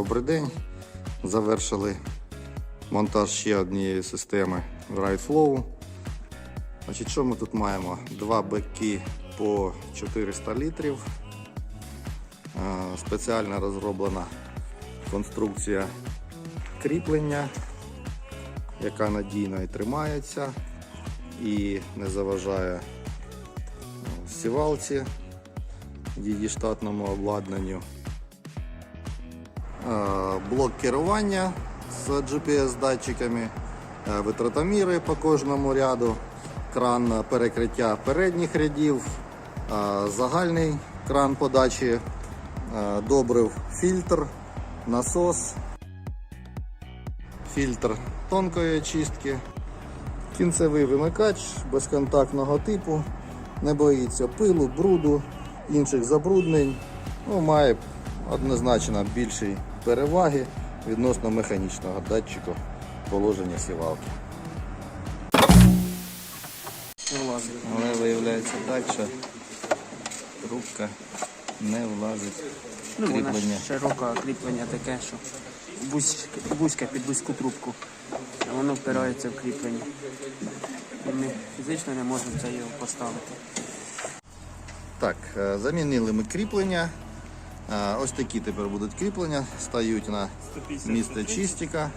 Добрий день. Завершили монтаж ще однієї системи RideFlow. Значить, що ми тут маємо? Два беки по 400 літрів. Е, Спеціально розроблена конструкція кріплення, яка надійно і тримається і не заважає е, сівалці, її штатному обладнанню. Е, блок керування з GPS-датчиками, е, витратоміри по кожному ряду, кран перекриття передніх рядів, е, загальний кран подачі, добрив фільтр, насос, фільтр тонкої очистки, кінцевий вимикач безконтактного типу, не боїться пилу, бруду, інших забруднень. Ну, має однозначно більші переваги відносно механічного датчику положення сівалки. Але виявляється так, що трубка не влазить Ну, кріплення. широке кріплення таке, що вузь- вузьке під вузьку трубку. А воно впирається в кріплення. І ми фізично не можемо це його поставити. Так, е, замінили ми кріплення. Е, Ось такі тепер будуть кріплення, стають на місце чистика.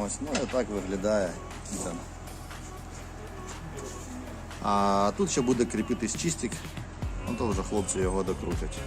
Ось, ну і так виглядає кітан. А тут ще буде кріпитись чистик, ну то вже хлопці його докрутять.